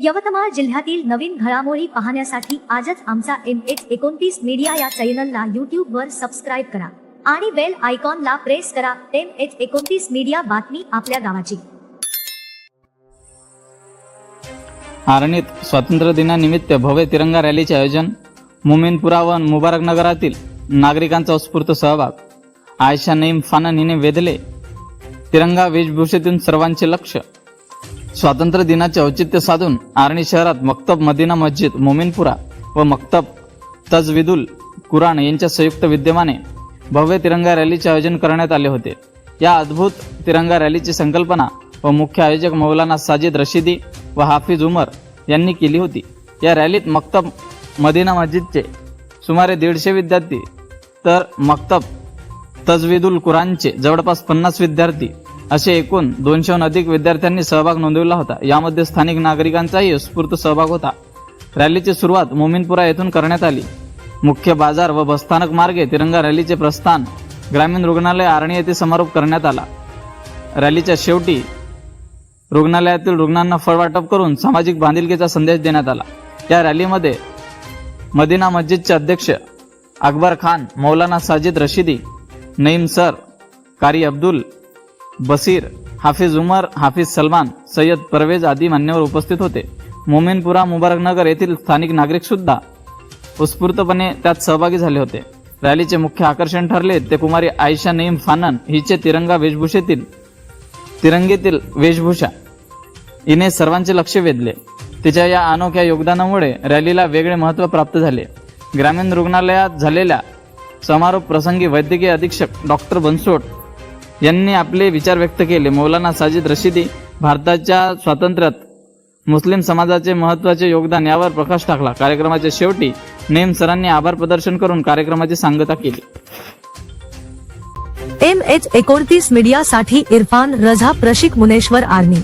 यवतमाळ जिल्ह्यातील नवीन घडामोडी पाहण्यासाठी आजच आमचा एम एच एकोणतीस मीडिया या चॅनलला यूट्यूबवर सबस्क्राईब करा आणि बेल आयकॉनला प्रेस करा. एम एच एकोणतीस मीडिया बातमी आपल्या गावाची. आरणीत स्वातंत्र्य दिनानिमित्त भव्य तिरंगा रॅलीचे आयोजन मुमिनपुरा व मुबारकनगरातील नागरिकांचा उत्स्फूर्त सहभाग आयशा नईम फानन हिने वेधले. तिरंगा वेशभूषेतून सर्वांचे लक्ष स्वातंत्र्य दिनाचे औचित्य साधून आर्णी शहरात मक्तब मदिना मस्जिद मोमिनपुरा व मक्तब तजविदुल कुराण यांच्या संयुक्त विद्यमाने भव्य तिरंगा रॅलीचे आयोजन करण्यात आले होते. या अद्भुत तिरंगा रॅलीची संकल्पना व मुख्य आयोजक मौलाना साजिद रशिदी व हाफिज उमर यांनी केली होती. या रॅलीत मक्तब मदिना मस्जिदचे सुमारे दीडशे विद्यार्थी तर मक्तब तजविदुल कुराणचे जवळपास पन्नास विद्यार्थी असे एकूण दोनशेहून अधिक विद्यार्थ्यांनी सहभाग नोंदविला होता. यामध्ये स्थानिक नागरिकांचाही स्फूर्त सहभाग होता. रॅलीची सुरुवात मोमिनपुरा येथून करण्यात आली. मुख्य बाजार व बसस्थानक मार्गे तिरंगा रॅलीचे प्रस्थान ग्रामीण रुग्णालय आर्णी येथे समारोप करण्यात आला. रॅलीच्या शेवटी रुग्णालयातील रुग्णांना फळवाटप करून सामाजिक बांधिलकीचा संदेश देण्यात आला. या रॅलीमध्ये मदिना मस्जिदचे अध्यक्ष अकबर खान मौलाना साजिद रशिदी नईम सर कारी अब्दुल बसीर हाफिज उमर हाफिज सलमान सय्यद परवेज आदी मान्यवर उपस्थित होते. मोमिनपुरा मुबारकनगर येथील स्थानिक नागरिक सुद्धा उत्स्फूर्तपणे त्यात सहभागी झाले होते. रॅलीचे मुख्य आकर्षण ठरले ते कुमारी आयशा नईम फानन हिचे तिरंगा वेशभूषेतील तिरंगेतील वेशभूषा. हिने सर्वांचे लक्ष वेधले. तिच्या या अनोख्या योगदानामुळे रॅलीला वेगळे महत्त्व प्राप्त झाले. ग्रामीण रुग्णालयात झालेल्या समारोप प्रसंगी वैद्यकीय अधीक्षक डॉक्टर बनसोड यांनी आपले विचार व्यक्त केले. मौलाना साजिद रशिदी भारताच्या स्वातंत्र्यात मुस्लिम समाजाचे महत्त्वाचे योगदान यावर प्रकाश टाकला. कार्यक्रमाच्या शेवटी नेम सरांनी आभार प्रदर्शन करून कार्यक्रमाची सांगता केली. एम एच एकोणतीस मीडियासाठी इरफान रझा प्रशिक मुनेश्वर आर्मी.